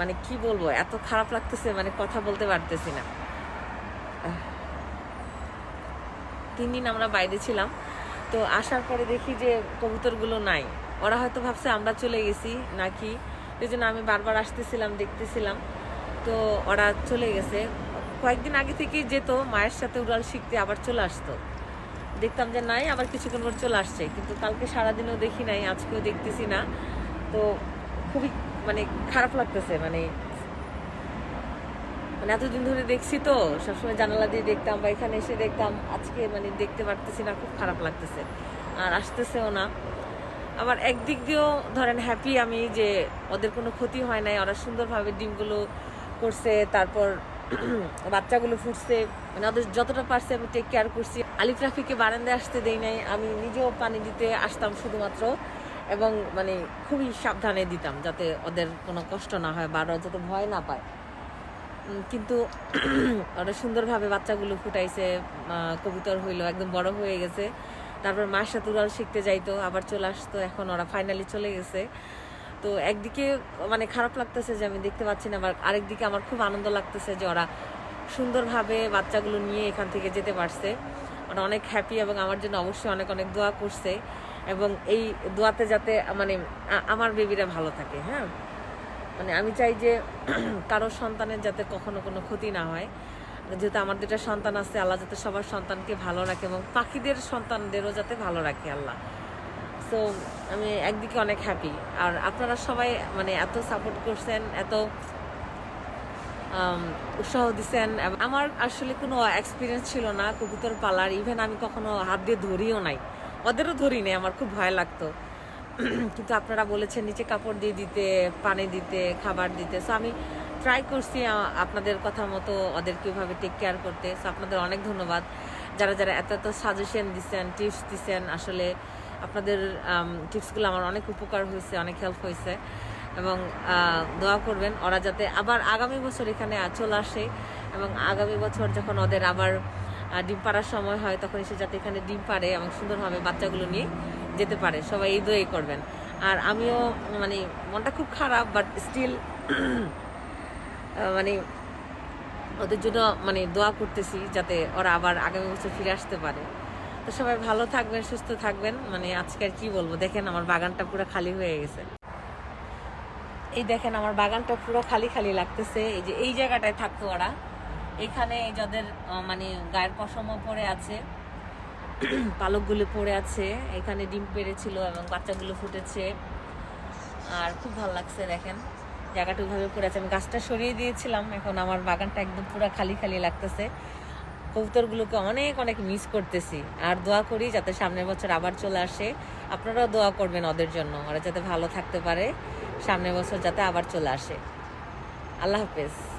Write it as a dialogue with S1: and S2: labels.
S1: মানে কি বলব, এত খারাপ লাগতেছে মানে কথা বলতে পারতেছি না। তিন দিন আমরা বাইরে ছিলাম, তো আসার পরে দেখি যে কবুতরগুলো নাই। ওরা হয়তো ভাবছে আমরা চলে গেছি নাকি, এই জন্য আমি বারবার আসতেছিলাম, দেখতেছিলাম। তো ওরা চলে গেছে। কয়েকদিন আগে থেকেই যেত, মায়ের সাথে উড়াল শিখতে আবার চলে আসতো। দেখতাম যে নাই, আবার কিছুক্ষণ পর চলে আসছে। কিন্তু কালকে সারাদিনও দেখি নাই, আজকেও দেখতেছি না। তো খুবই মানে খারাপ লাগতেছে মানে মানে এতদিন ধরে দেখছি তো, সবসময় জানালা দিয়ে দেখতাম বা এখানে এসে দেখতাম, আজকে মানে দেখতে পারতেছি না, খুব খারাপ লাগতেছে। আর আসতেছেও না। আবার একদিক দিয়েও ধরেন হ্যাপি আমি যে ওদের কোনো ক্ষতি হয় নাই, ওরা সুন্দরভাবে ডিমগুলো করছে, তারপর বাচ্চাগুলো ফুটছে মানে ওদের যতটা পারছে আমি টেক কেয়ার করছি। আলিফ রাফিকে বারান্দায় আসতে দেই নাই, আমি নিজেও পানি দিতে আসতাম শুধুমাত্র। এবং মানে খুবই সাবধানে দিতাম যাতে ওদের কোনো কষ্ট না হয় বা ওরা যাতে ভয় না পায়। কিন্তু ওরা সুন্দরভাবে বাচ্চাগুলো ফুটাইছে কবুতর হইল, একদম বড় হয়ে গেছে। তারপর মার সাথে উড়াল শিখতে যাইতো, আবার চলে আসতো, এখন ওরা ফাইনালি চলে গেছে। তো একদিকে মানে খারাপ লাগতেছে যে আমি দেখতে পাচ্ছি না, আবার আরেকদিকে আমার খুব আনন্দ লাগতেছে যে ওরা সুন্দরভাবে বাচ্চাগুলো নিয়ে এখান থেকে যেতে পারছে। ওরা অনেক হ্যাপি এবং আমার জন্য অবশ্যই অনেক অনেক দোয়া করছে। এবং এই দোয়াতে যাতে মানে আমার বেবিরা ভালো থাকে হ্যাঁ? মানে আমি চাই যে, কারও সন্তানের যাতে কখনো কোনো ক্ষতি না হয়। যেহেতু আমার দুটা সন্তান আছে, আল্লাহ যাতে সবার সন্তানকে ভালো রাখে এবং পাখিদের সন্তানদেরও যাতে ভালো রাখে আল্লাহ। সো আমি একদিকে অনেক হ্যাপি আর আপনারা সবাই মানে এত সাপোর্ট করছেন, এত উৎসাহ দিচ্ছেন আমার আসলে কোনো এক্সপিরিয়েন্স ছিল না, কবুতর পালার। ইভেন আমি কখনো হাত দিয়ে ধরিও নাই। ওদেরও ধরি নাই আমার খুব ভয় লাগতো। কিন্তু আপনারা বলেছেন নিচে কাপড় দিয়ে দিতে, পানি দিতে, খাবার দিতে। সো আমি ট্রাই করছি আপনাদের কথা মতো ওদেরকে ওইভাবে টেক কেয়ার করতে। সো আপনাদের অনেক ধন্যবাদ। যারা যারা এত এত সাজেশন দিচ্ছেন টিপস দিচ্ছেন আসলে আপনাদের টিপসগুলো আমার অনেক উপকার হয়েছে, অনেক হেল্প হয়েছে। এবং দোয়া করবেন, ওরা যাতে আবার আগামী বছর এখানে চলে আসে। এবং আগামী বছর যখন ওদের আবার ডিম পাড়ার সময় হয় তখন এসে যাতে এখানে ডিম পাড়ে এবং সুন্দরভাবে বাচ্চাগুলো নিয়ে যেতে পারে। সবাই এই দোয়াই করবেন। আর আমিও মানে মনটা খুব খারাপ বাট স্টিল মানে ওদের জন্য মানে দোয়া করতেছি যাতে ওরা আবার আগামী বছর ফিরে আসতে পারে। তো সবাই ভালো থাকবেন, সুস্থ থাকবেন। মানে আজকে আর কি বলব? দেখেন আমার বাগানটা পুরো খালি হয়ে গেছে। এই দেখেন আমার বাগানটা পুরো খালি খালি লাগতেছে। এই যে, এই জায়গাটায় থাকতো ওরা। এখানে যাদের মানে গায়ের পশমও পড়ে আছে, পালকগুলো পড়ে আছে, এখানে ডিম পেড়েছিল এবং বাচ্চাগুলো ফুটেছে। আর খুব ভালো লাগছে দেখেন, জায়গাটা ওইভাবে পড়ে আছে। আমি গাছটা সরিয়ে দিয়েছিলাম, এখন আমার বাগানটা একদম পুরো খালি খালি লাগতেছে। কবুতরগুলোকে অনেক অনেক মিস করতেছি। আর দোয়া করি যাতে সামনের বছর আবার চলে আসে। আপনারাও দোয়া করবেন ওদের জন্য, ওরা যাতে ভালো থাকতে পারে, সামনের বছর যাতে আবার চলে আসে। আল্লাহ হাফেজ।